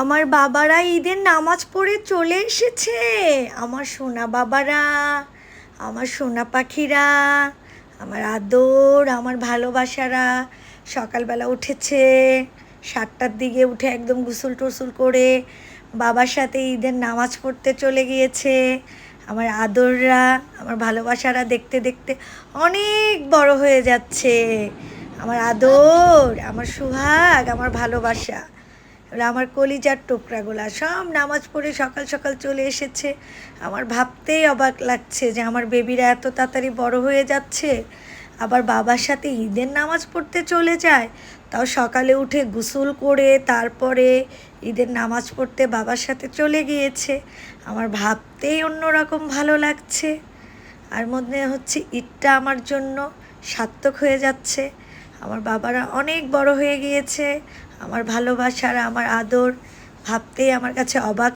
আমার বাবারা ঈদের নামাজ পড়ে চলে এসেছে। আমার সোনা বাবারা, আমার সোনা পাখিরা, আমার আদর, আমার ভালোবাসারা সকালবেলা উঠেছে, সাতটার দিকে উঠে একদম গুসল টুসুল করে বাবার সাথে ঈদের নামাজ পড়তে চলে গিয়েছে। আমার আদররা, আমার ভালোবাসারা দেখতে দেখতে অনেক বড় হয়ে যাচ্ছে। আমার আদর, আমার সুহাগ, আমার ভালোবাসা। আমার কলিজার টোকরাগুলা সব নামাজ পড়ে সকাল সকাল চলে এসেছে। আমার ভাবতেই অবাক লাগছে যে আমার বেবিরা এত তাড়াতাড়ি বড় হয়ে যাচ্ছে। আবার বাবার সাথে ঈদের নামাজ পড়তে চলে যায়। তাও সকালে উঠে গোসল করে তারপরে ঈদের নামাজ পড়তে বাবার সাথে চলে গিয়েছে। আমার ভাবতেই অন্যরকম ভালো লাগছে। আর মধ্যে হচ্ছে ঈদটা আমার জন্য সার্থক হয়ে যাচ্ছে। আমার বাবারা অনেক বড় হয়ে গিয়েছে। আমার ভালোবাসার আমার আদর ভাবতেই আমার কাছে অবাক